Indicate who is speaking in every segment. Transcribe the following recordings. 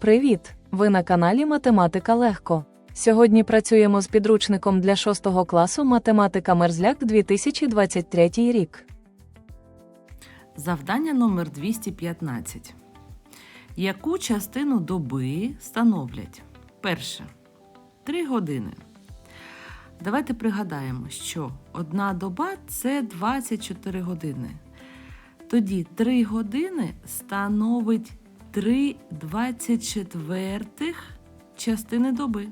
Speaker 1: Привіт! Ви на каналі Математика Легко. Сьогодні працюємо з підручником для 6 класу Математика Мерзляк 2023 рік.
Speaker 2: Завдання номер 215. Яку частину доби становлять? Перше. 3 години. Давайте пригадаємо, що одна доба це 24 години. Тоді 3 години становить 3 24 частини доби.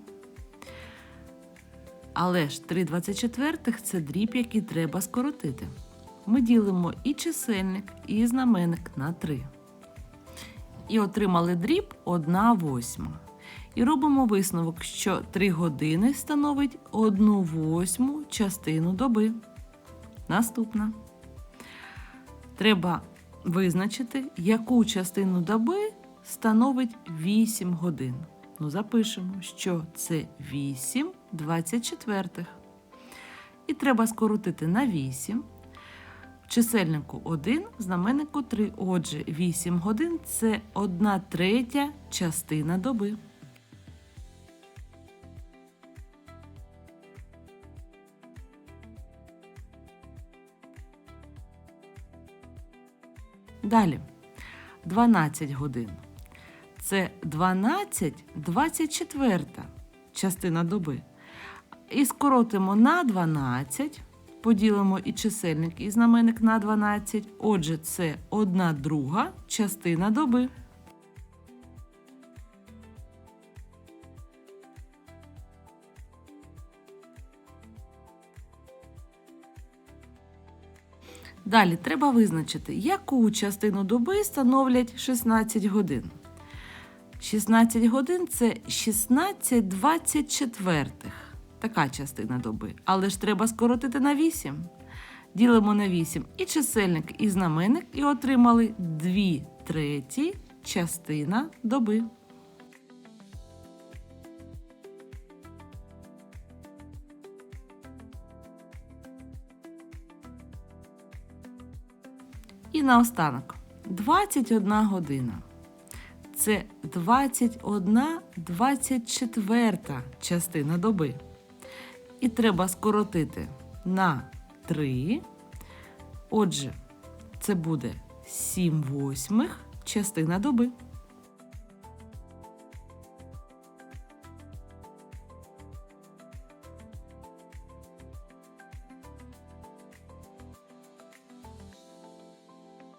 Speaker 2: Але ж 3 24 це дріб, який треба скоротити. Ми ділимо і чисельник, і знаменник на 3. І отримали дріб 1 восьма. І робимо висновок, що 3 години становить 1 восьму частину доби. Наступна. Треба визначити, яку частину доби становить 8 годин. Ну, запишемо, що це 8 24. І треба скоротити на 8. В чисельнику 1, в знаменнику 3. Отже, 8 годин це 1 третя частина доби. Далі 12 годин. Це 12 24 частина доби. І скоротимо на 12, поділимо і чисельник, і знаменник на 12. Отже, це 1 друга частина доби. Далі треба визначити, яку частину доби становлять 16 годин. 16 годин це 16 24. Така частина доби. Але ж треба скоротити на 8. Ділимо на 8 і чисельник, і знаменник, і отримали 2 треті частина доби. І наостанок 21 година. Це 21 24 частина доби. І треба скоротити на 3. Отже, це буде 7 восьмих частина доби.